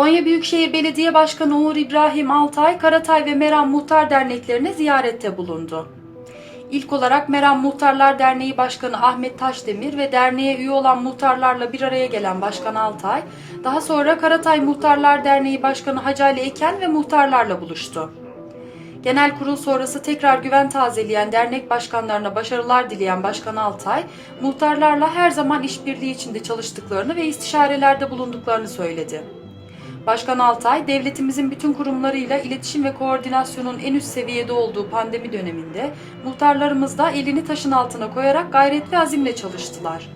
Konya Büyükşehir Belediye Başkanı Uğur İbrahim Altay, Karatay ve Meram Muhtar Derneklerine ziyarette bulundu. İlk olarak Meram Muhtarlar Derneği Başkanı Ahmet Taşdemir ve derneğe üye olan muhtarlarla bir araya gelen Başkan Altay, daha sonra Karatay Muhtarlar Derneği Başkanı Hacı Ali Eken ve muhtarlarla buluştu. Genel kurul sonrası tekrar güven tazeleyen dernek başkanlarına başarılar dileyen Başkan Altay, muhtarlarla her zaman işbirliği içinde çalıştıklarını ve istişarelerde bulunduklarını söyledi. Başkan Altay, devletimizin bütün kurumlarıyla iletişim ve koordinasyonun en üst seviyede olduğu pandemi döneminde muhtarlarımız da elini taşın altına koyarak gayret ve azimle çalıştılar.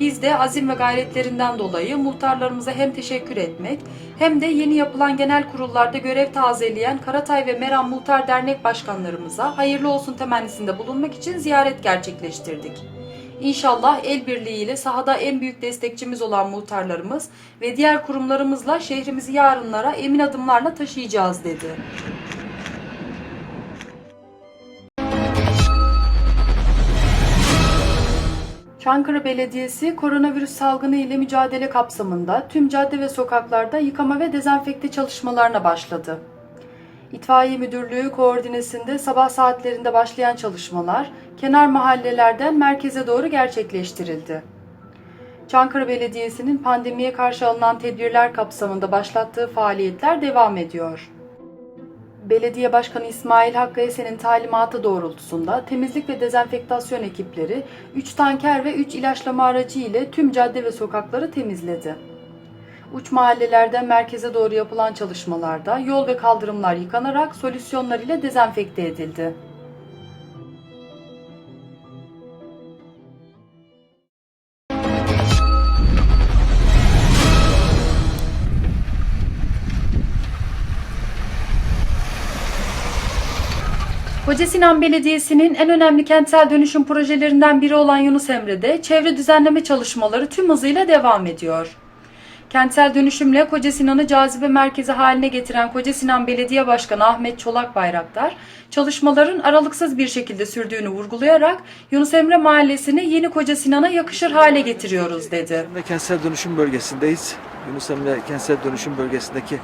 Biz de azim ve gayretlerinden dolayı muhtarlarımıza hem teşekkür etmek hem de yeni yapılan genel kurullarda görev tazeleyen Karatay ve Meram Muhtar Dernek Başkanlarımıza hayırlı olsun temennisinde bulunmak için ziyaret gerçekleştirdik. İnşallah el birliğiyle sahada en büyük destekçimiz olan muhtarlarımız ve diğer kurumlarımızla şehrimizi yarınlara emin adımlarla taşıyacağız dedi. Çankırı Belediyesi koronavirüs salgını ile mücadele kapsamında tüm cadde ve sokaklarda yıkama ve dezenfekte çalışmalarına başladı. İtfaiye Müdürlüğü koordinesinde sabah saatlerinde başlayan çalışmalar kenar mahallelerden merkeze doğru gerçekleştirildi. Çankırı Belediyesi'nin pandemiye karşı alınan tedbirler kapsamında başlattığı faaliyetler devam ediyor. Belediye Başkanı İsmail Hakkı Esen'in talimatı doğrultusunda temizlik ve dezenfektasyon ekipleri 3 tanker ve 3 ilaçlama aracı ile tüm cadde ve sokakları temizledi. Uç mahallelerden merkeze doğru yapılan çalışmalarda yol ve kaldırımlar yıkanarak solüsyonlar ile dezenfekte edildi. Koca Sinan Belediyesi'nin en önemli kentsel dönüşüm projelerinden biri olan Yunus Emre'de çevre düzenleme çalışmaları tüm hızıyla devam ediyor. Kentsel dönüşümle Koca Sinan'ı cazibe merkezi haline getiren Koca Sinan Belediye Başkanı Ahmet Çolak Bayraktar, çalışmaların aralıksız bir şekilde sürdüğünü vurgulayarak Yunus Emre Mahallesi'ni yeni Koca Sinan'a yakışır hale getiriyoruz dedi. Kentsel dönüşüm bölgesindeyiz. Yunus Emre kentsel dönüşüm bölgesindeki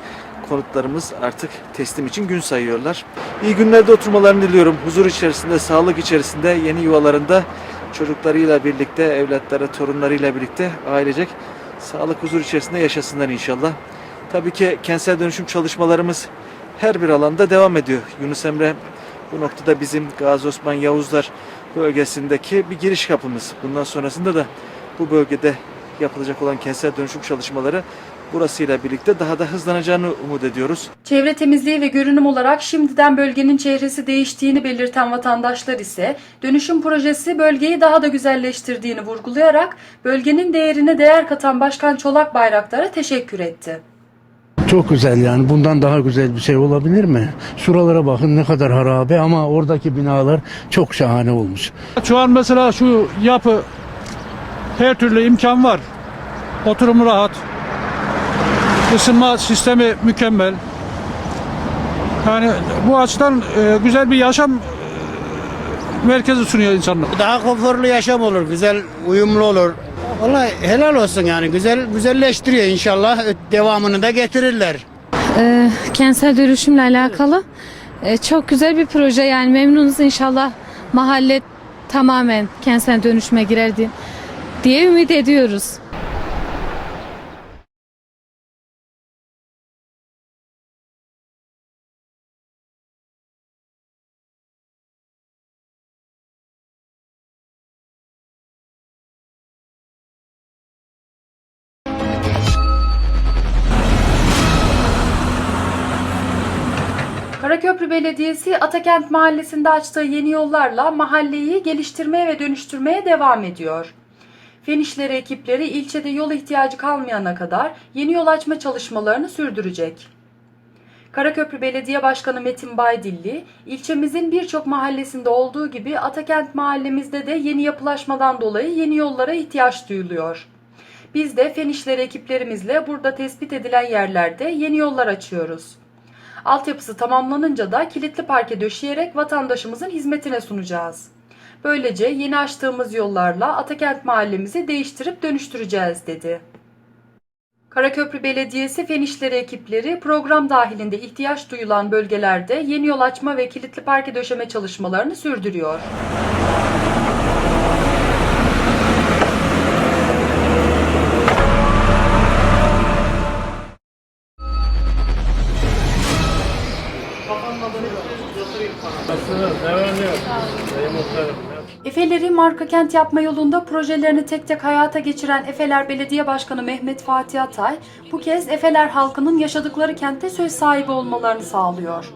konutlarımız artık teslim için gün sayıyorlar. İyi günlerde oturmalarını diliyorum. Huzur içerisinde, sağlık içerisinde, yeni yuvalarında çocuklarıyla birlikte, evlatları, torunlarıyla birlikte ailecek sağlık huzur içerisinde yaşasınlar inşallah. Tabii ki kentsel dönüşüm çalışmalarımız her bir alanda devam ediyor. Yunus Emre bu noktada bizim Gazi Osman Yavuzlar bölgesindeki bir giriş kapımız. Bundan sonrasında da bu bölgede yapılacak olan kentsel dönüşüm çalışmaları burasıyla birlikte daha da hızlanacağını umut ediyoruz. Çevre temizliği ve görünüm olarak şimdiden bölgenin çehresi değiştiğini belirten vatandaşlar ise dönüşüm projesi bölgeyi daha da güzelleştirdiğini vurgulayarak bölgenin değerine değer katan Başkan Çolak Bayraktar'a teşekkür etti. Çok güzel yani bundan daha güzel bir şey olabilir mi? Şuralara bakın ne kadar harabe ama oradaki binalar çok şahane olmuş. Şu an mesela şu yapı her türlü imkan var. Oturumu rahat. Isınma sistemi mükemmel. Yani bu açıdan e, güzel bir yaşam e, merkezi sunuyor insanlar. Daha konforlu yaşam olur, güzel, uyumlu olur. Vallahi helal olsun yani güzel güzelleştiriyor inşallah. Devamını da getirirler. Ee, kentsel dönüşümle alakalı Ee, çok güzel bir proje yani memnunuz inşallah mahalle tamamen kentsel dönüşüme girer diye, diye ümit ediyoruz. Karaköprü Belediyesi Atakent Mahallesi'nde açtığı yeni yollarla mahalleyi geliştirmeye ve dönüştürmeye devam ediyor. Fen İşleri ekipleri ilçede yol ihtiyacı kalmayana kadar yeni yol açma çalışmalarını sürdürecek. Karaköprü Belediye Başkanı Metin Baydilli, ilçemizin birçok mahallesinde olduğu gibi Atakent mahallemizde de yeni yapılaşmadan dolayı yeni yollara ihtiyaç duyuluyor. Biz de fen işleri ekiplerimizle burada tespit edilen yerlerde yeni yollar açıyoruz. Altyapısı tamamlanınca da kilitli parke döşeyerek vatandaşımızın hizmetine sunacağız. Böylece yeni açtığımız yollarla Atakent mahallemizi değiştirip dönüştüreceğiz dedi. Karaköprü Belediyesi Fen İşleri ekipleri program dahilinde ihtiyaç duyulan bölgelerde yeni yol açma ve kilitli parke döşeme çalışmalarını sürdürüyor. Efeleri marka kent yapma yolunda projelerini tek tek hayata geçiren Efeler Belediye Başkanı Mehmet Fatih Atay, bu kez Efeler halkının yaşadıkları kentte söz sahibi olmalarını sağlıyor.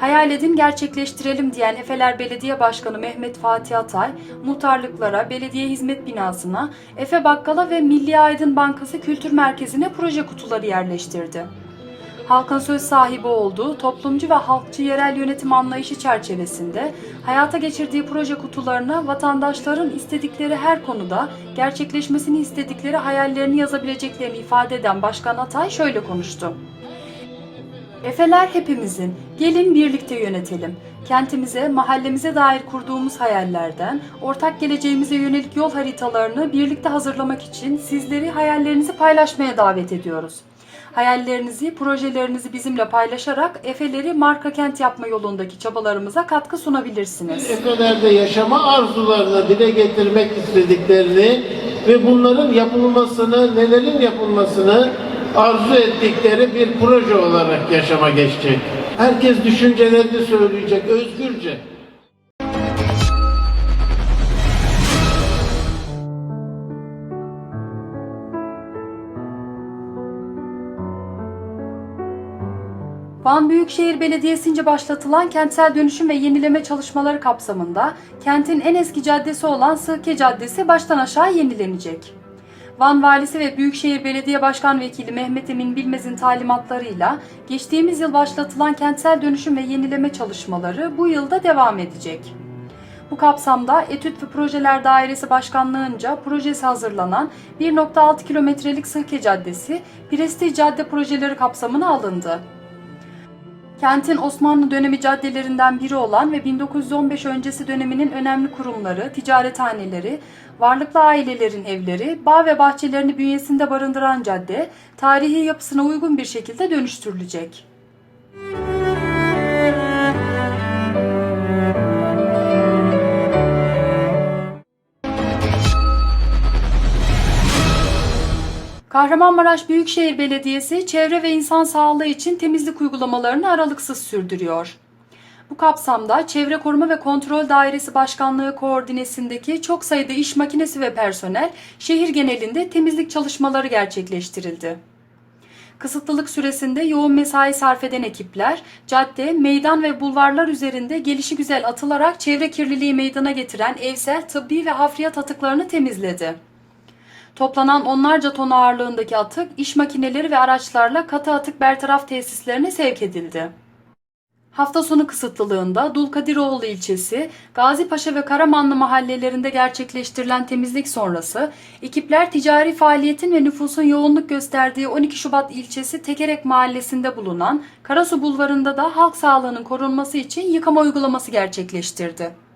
Hayal edin gerçekleştirelim diyen Efeler Belediye Başkanı Mehmet Fatih Atay, muhtarlıklara, belediye hizmet binasına, Efe Bakkala ve Milli Aydın Bankası Kültür Merkezi'ne proje kutuları yerleştirdi halkın söz sahibi olduğu toplumcu ve halkçı yerel yönetim anlayışı çerçevesinde hayata geçirdiği proje kutularına vatandaşların istedikleri her konuda gerçekleşmesini istedikleri hayallerini yazabileceklerini ifade eden Başkan Atay şöyle konuştu. Efeler hepimizin. Gelin birlikte yönetelim. Kentimize, mahallemize dair kurduğumuz hayallerden, ortak geleceğimize yönelik yol haritalarını birlikte hazırlamak için sizleri hayallerinizi paylaşmaya davet ediyoruz. Hayallerinizi, projelerinizi bizimle paylaşarak Efeleri marka kent yapma yolundaki çabalarımıza katkı sunabilirsiniz. Efeler'de yaşama arzularını dile getirmek istediklerini ve bunların yapılmasını, nelerin yapılmasını arzu ettikleri bir proje olarak yaşama geçecek. Herkes düşüncelerini söyleyecek özgürce. Van Büyükşehir Belediyesi'nce başlatılan kentsel dönüşüm ve yenileme çalışmaları kapsamında kentin en eski caddesi olan Sığke Caddesi baştan aşağı yenilenecek. Van Valisi ve Büyükşehir Belediye Başkan Vekili Mehmet Emin Bilmez'in talimatlarıyla geçtiğimiz yıl başlatılan kentsel dönüşüm ve yenileme çalışmaları bu yılda devam edecek. Bu kapsamda Etüt ve Projeler Dairesi Başkanlığınca projesi hazırlanan 1.6 kilometrelik Sığke Caddesi, Prestij Cadde projeleri kapsamına alındı. Kentin Osmanlı dönemi caddelerinden biri olan ve 1915 öncesi döneminin önemli kurumları, ticarethaneleri, varlıklı ailelerin evleri, bağ ve bahçelerini bünyesinde barındıran cadde, tarihi yapısına uygun bir şekilde dönüştürülecek. Kahramanmaraş Büyükşehir Belediyesi çevre ve insan sağlığı için temizlik uygulamalarını aralıksız sürdürüyor. Bu kapsamda Çevre Koruma ve Kontrol Dairesi Başkanlığı koordinesindeki çok sayıda iş makinesi ve personel şehir genelinde temizlik çalışmaları gerçekleştirildi. Kısıtlılık süresinde yoğun mesai sarf eden ekipler, cadde, meydan ve bulvarlar üzerinde gelişigüzel atılarak çevre kirliliği meydana getiren evsel, tıbbi ve hafriyat atıklarını temizledi. Toplanan onlarca ton ağırlığındaki atık iş makineleri ve araçlarla katı atık bertaraf tesislerine sevk edildi. Hafta sonu kısıtlılığında Dulkadiroğlu ilçesi, Gazipaşa ve Karamanlı mahallelerinde gerçekleştirilen temizlik sonrası ekipler ticari faaliyetin ve nüfusun yoğunluk gösterdiği 12 Şubat ilçesi Tekerek mahallesinde bulunan Karasu Bulvarı'nda da halk sağlığının korunması için yıkama uygulaması gerçekleştirdi.